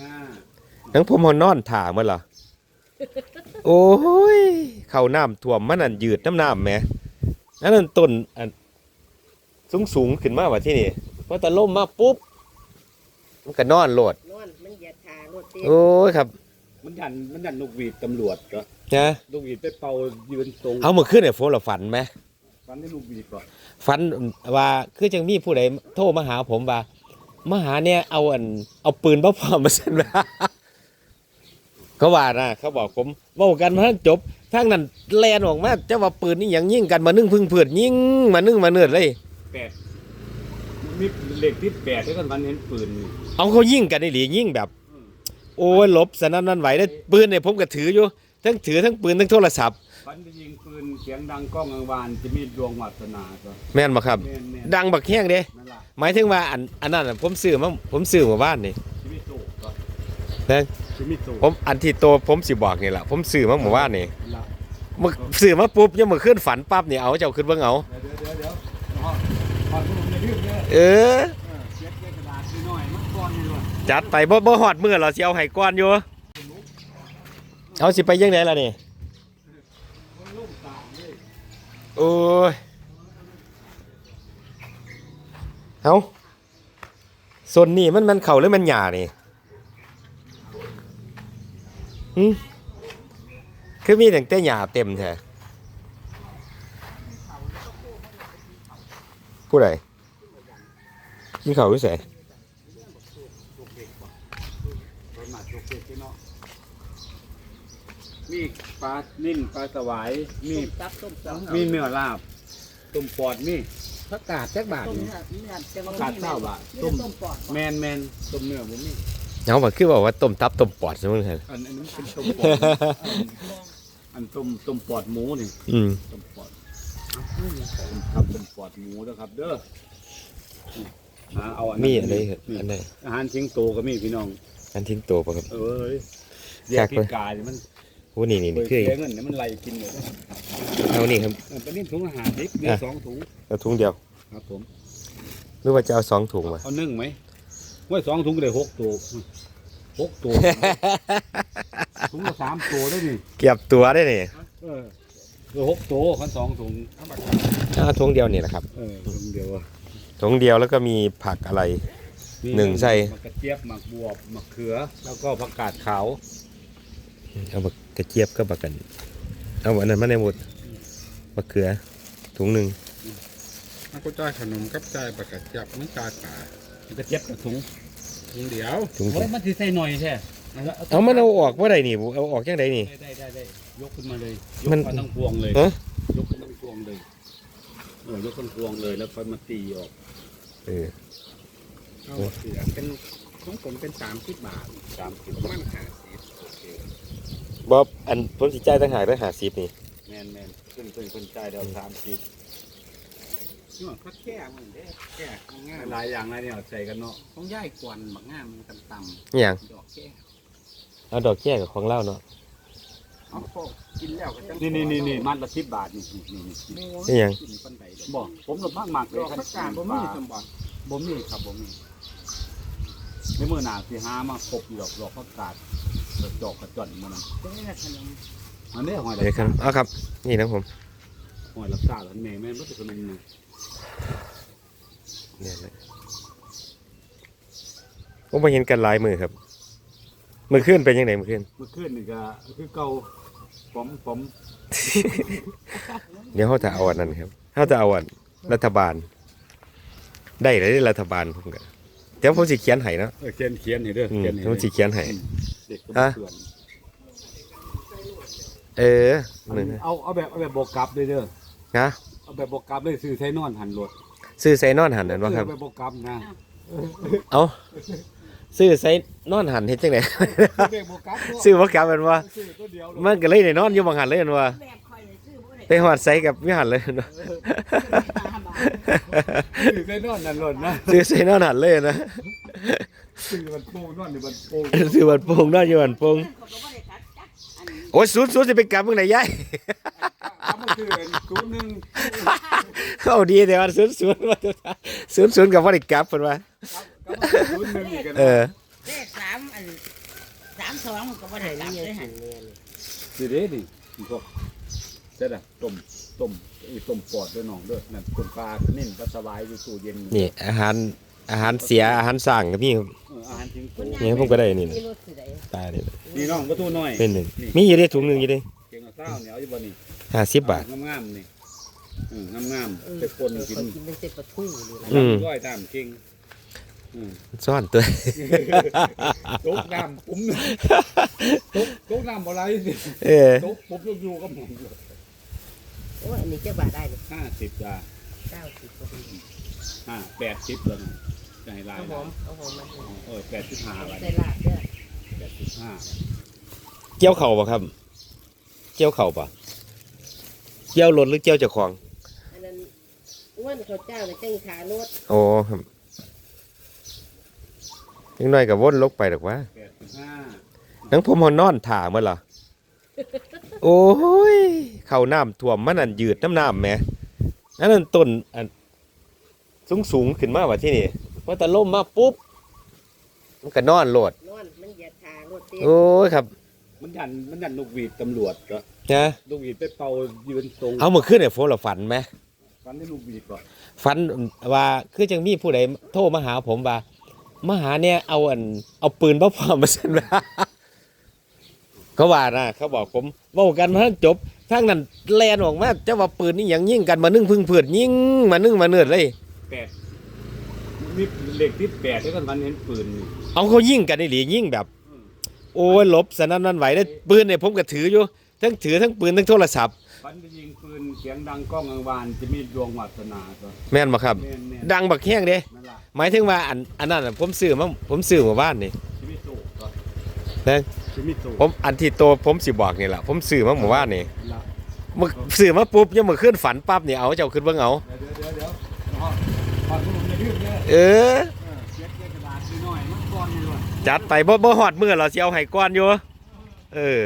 อ่านังผมหอนอนถ่ามันเหรอโอ้ยเข้าน้ำท่วมมันนั่นยืดน้ำน้ำแหมอันนั้นต้นอันสูงสูงๆขึ้นมาว่าที่นี่พอตะล่มมาปุ๊บมันก็นอนโหลดนอนมันเหยียดขารถติดโอ้ยครับ มันยันมันยันนกหวีดตำรวจก็นะนกหวีดไปเป่ายืนตรงเอามาขึ้นเนี่ยโฟนเราฝันไหมฟันให้นกหวีดก่อนฝันว่าคือจังมีผู้ใดโทรมาหาผมว่า มาหาเนี่ยเอาอัน เอาปืนบ่พร้อมมาสั่นว่าเขาว่านะเขาบอกผมเว้ากันมาทั้งจบทั้งนั้นแลนออกมาเจ้าว่าปืนนี่หยังยิงกันมานึ่งพึ่งเผือดยิงมานึ่งมาเนือดเลยแปดมีเหล็กที่แปดที่กันวันเห็นปืนนี่เอาเขายิงกันในหลียิงแบบ โอ้ยหลบสนั่นนั่นไหวได้ปืนเนี่ยผมก็ถืออยู่ทั้งถือทั้งปืนทั้งโทรศัพท์ฟันไปยิงปืนเสียงดังก้องกังวานจะมีดวงวาสนาก็แม่นบ่ครับแม่นแม่นดังบักแห้งเด้นั่นล่ะ หมายถึงว่าอันอันนั้นน่ะผมซื้อมาผมซื้อมาบ้านนี่จะมีโตก็นะจะมีโตผมอันที่โตผมสิบอกนี่แหละผมซื้อมาหมู่บ้านนี่นั่นล่ะมึกซื้อมาปุ๊บยังมือขึ้นฝันปั๊บนี่เอาเจ้าขึ้นเบิ่งเอาเดี๋ยวเดี๋ยวเดี๋ยวฮอดฮอดผมในเรื่องเด้อเออเออเช็ดด้วยกระดาษน้อยๆมันก้อนอยู่ด้วยจัดไปบ่บ่ฮอดมื้อเราสิเอาให้ก่อนอยู่เอาสิไปยังไงล่ะนี่มันลุ่มตามเลยโอ้ย เอาส่วนนี้มันมันเข่าหรือมันหยานี่หึคือมีแต่แต่หยาเต็มแท้ผู้ใดกินข้าวหรือไสรถหมาจุกเด็กเนาะมีปลานิ่นปลาสวาย มีต้มตับต้มตับมีเนื้อลาบต้มปอดมี ผักกาดจักบาทต้มเนื้อเนื้อจะมาผักกาดเศร้าบาทต้ต้มมต้มปอดแมนแมนต้มเนื้อผมมีเอามาคือบอกว่าต้มตับต้มปอดใช่ไหมครับอันอันนั้นเป็นต้มปอดอันต้มต้มปอดหมูนี่อืมต้มปอดต้มครับต้มปอดหมูนะครับ เด้อหาเอาอันนั้นมีอะไรครับนี่อันไหนอาหารทิ้งโตก็มีพี่น้อง อันทิ้งโตปะครับ เอ้ยแยครักบพิกาเนี่ยมัน โอ้นี่นี่เปินี่ดคือเสียเงินเนี่ยมันไล่กินเลยเอานี่ครับเออเป็นนี่ถุงอาหารดิบมีอะสองถุงเอาถุงเดียวครับผมหรือว่าจะเอาสองถุงมาเอานึ่งไหมว่าสองถุงก็ได้หกตัวหกตัวถุงละสามตัวได้นี่เก็บตัวได้นี่เออเออหกตัวคันสองถุงเอาถุงเดียวนี่แหละครับเออถุงเดียวอะถุงเดียวแล้วก็มีผักอะไรมีหนึ่งใส่มะกระเจี๊ยบหมักบวบหมักเขือ แล้วก็ผักกาดขาว เอาบักกระเจี๊ยบก็บักกัน เอาอันนั้นมาในหมดมะเขือถุงหนึ่งมันก็จ่ายขนมกับจ่ายปากกาจับมันจ่ายป่ามะกระเจี๊ยบกับถุงถุงเดียวถุงโอ้ยมันสิใส่หน่อยใช่เอามันเอาออกว่าไรนี่บุเอาออกยังไงนี่ได้ได้ได้ได้ยกขึ้นมาเลยยกมันมาทั้งพวงเลยฮะยกขึ้นทั้งพวงเลยเออยกทั้งพวงเลยแล้วค่อยมาตีออก เออเอาเสียเป็นของผมเป็นสามสิบบาทสามสิบประมาณห้าสิบบอ บอันผมสิจ่ายต่างหากได้หาสิบนี่แมนแมนขึ้นขึ้นขึ้นใจเดียวสามสิบนี่ว่าก็แก้มันเด้แก้ง่ายหลายอย่างหลายเนี่ยใส่กันเนาะๆของย่ายกวนบักง่ามมันต่ำอย่างๆดอกแก้เอาดอกแก้กับของเล่าเนาะเอาพอกินแล้วก็จังนี่นี่นี่นี่มัดละสิบบาทนี่นี่นี่นี่นี่หยังกินปันใดบอกผมรบมากมากๆเลดยอกผักกาดบ่มีสมบัติบ่มีครับบ่มีในมือหนาสิหามาครบอยู่ดอกดอกผักกาด ดอกจอกกระจ่อนมันนั่นจะได้ละขนมอันนี้หอยเดี๋ยวครับเอาครับ นี่นะผมหอยลับซาแล้วแม่แม่บ่สิขนมนี่เนี่ยนะผมไปเห็นกันหลายมือครับ มือขึ้นเป็นยังไงมือขึ้น เมื่อคืนนี่ก็คือเก่าผมผมเดี๋ยวเขาจะเอาอันนั้นครับเขาจะเอาอันรัฐบาล ได้เลยรัฐบาลผมก็เดี๋ยวผมสิเขียนให้เนาะเออเขียนเขียนให้เด้ออืมเขียนให้ผมสิเขียนให้เด็กก็ฮะเพื่อนเอออันหนึ่งนี้เอาเอาแบบเอาแบบบวกกลับเลยเด้อนะเอาแบบบวกกลับเลยซื้อใช้นอนหันรถซื้อไซนอนหันนั่นวะครับซื้อแบบบวกกลับนะเอาซื้อไซนอนหันเฮ็ดจังไดซื้อแบบบวกกลับเนาะซื้อว่ากลับแมันว่าซื้อตัวเดียวเลยมันก็เลยได้นอนอยู่บางหันเลยแมันว่าแบบคอยเลยซื้อบ่ได้ไปหอดไซกับวิหันเลยแม่นว่าห้าบาทซื้อใช้นอนหันรถนะซื้อไซนอนหันเลยนะซื้อมันโป่งนอนหรือมันโป่งซื้อบันโป่งนอนอยู่บันโป่งเขาก็บ่ได้กัดจักอันนี้โอ้ยศูนย์ศูนย์สิไปกลับเมื่อไหร่ยายเอามาซื้ออันศูนย์หนึ่งเอาดีแต่ว่าศูนย์ศูนย์ว่าศูนย์ศูนย์กับว่าได้กลับเพิ่นว่าก็มาซื้อศูนย์หนึ่งอีกกันเออเลขสามอันสามสองก็บ่ได้กลับเลยฮะสิเด้ดิอีพวกเสร็จอะต้มต้มอีต้มปอดด้วยน้องเด้อนั่นต้มปลาเน้นปลาสบายอยู่ตู้เย็นนี่อาหาร อาหารเสียอาหารสร้างก็มีครับเอออาหารทิ้งโตนี่ผมก็ได้นี่นะมีรถสิได้ตายนี่นี่น้องประตูน้อยเป็นหนึ่งมีอยู่ได้ถุงหนึ่งอยู่ได้เก่งเอาเศร้าเหนียวอยู่บ่นี่ห้าสิบบาทงามๆนี่อืมงามๆไปปนกินกินเป็นเศษปลาทูนี่ล่ะอืมร้อยตามเก่งอืมซ่อนตัวตกน้ำปุ้มตกตกน้ำอะไรสิเออตกปุ๊บอยู่กับผมโอ้ยอันนี้เจ้าบาทได้เลยห้าสิบจ้าเก้าสิบกว่า ปีห้าแปดสิบแล้วนะจะให้ลายเอาหอมเอาหอมมาเออแปดสิบห้าบาทใส่ลาบเด้อแปดสิบห้าเกี่ยวเข่าป่ะครับ เกี่ยวเข่าป่ะเกี่ยวรถหรือเกี่ยวเจ้าของอันนั้นอ้วนเขาวเจ้าเลยจังขารถโอ้ครับยังน้อยกับวนลกไปหรอกว่าแปดสิบห้านังผมหอนอนถ่าเมื่อล่ะโอ้ย เข้าน้ำท่วมมันอันยืดน้ำน้ำแหม่อันนั้นต้นอัน สูงสูงๆขึ้นมาว่าที่นี่พอตะล่มมาปุ๊บ มันก็นอนโหลดนอนมันเหยียดขารถเต็มโอ้ยครับ มันยันมันยันลูกหวีดตำรวจก็นะลูกหวีดไปเป่ายืนตรงเอามาขึ้นเนี่ยโฟนเราฝันไหมฟันได้ลูกหวีดก่อนฝันว่าคือจังมีผู้ใดโทรมาหาผมว่ามาหาเนี่ยเอาอันเอาปืนบ่พร้อมมาสั่นว่าเขาว่านะเขาบอกผมเว้ากันมาทั้งจบทั้งนั้นแลนออกมาจะว่าปืนนี่หยังยิงกันมานึ่งพึ่งเผือดยิงมานึ่งมาเนือดเลย แปดมีเหล็กที่แปดแล้วกันมันเห็นปืนนี่เอาเขายิงกันนี่หลียิงแบบ โอ้ยหลบสนั่นนั่นไหวได้ปืนเนี่ยผมก็ถืออยู่ทั้งถือทั้งปืนทั้งโทรศัพท์ฟันไปยิงปืนเสียงดังก้องกังวานจะมีดวงวาสนาก็แม่นบ่ครับ แม่นแม่นดังบักแห้งเด้ นั่นล่ะหมายถึงว่าอันอันนั้นน่ะผมซื้อมาผมซื้อมาบ้านนี่ชีวิตโตก็เด้อชีวิตโตผมอันที่โตผมสิบอกนี่แหละผมซื้อมาหมู่บ้านนี่นั่นล่ะ มึกซื้อมาปุ๊บยังมือขึ้นฝันปั๊บนี่เอาเจ้าขึ้นเบิ่งเอา เดี๋ยว เออจัดไปบ่บ่หอดมือเราเสียวไห้ก้อนอยู่ เออ